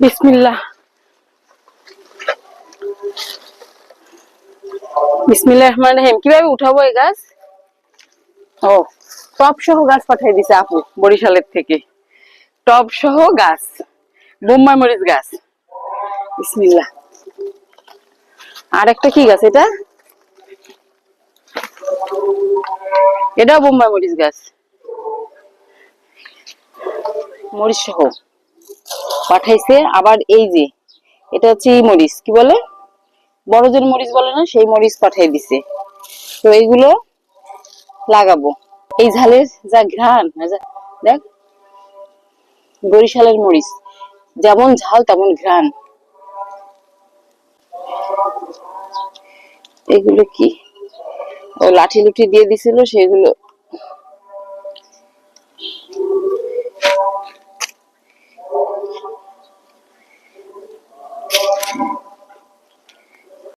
বিসমিল্লাহ। বিসমিল্লাহ রহমান রহিম। কীভাবে উঠাবো এই গাছ? ও টপ সহ গাছ পাঠাই দিছে আপু, বরিশালের থেকে। টপ সহ গাছ বোম্বাই মরিচ গাছ। বিসমিল্লাহ। আর একটা কি গাছ এটা? এটাও বোম্বাই মরিচ গাছ। মরিচ সহ। পাঠাইছে, আবার এই যে, এটা হচ্ছে ই মরিচ, কি বলে? বড়দের মরিচ বলে না, সেই মরিচ পাঠাই দিছে। তো এইগুলো লাগাবো। এই ঝালের যা ঘ্রাণ দেখ, বরিশালের মরিচ, যেমন ঝাল তেমন ঘ্রাণ। এগুলো কি? ও লাঠি লুঠি দিয়ে দিছিল, সেগুলো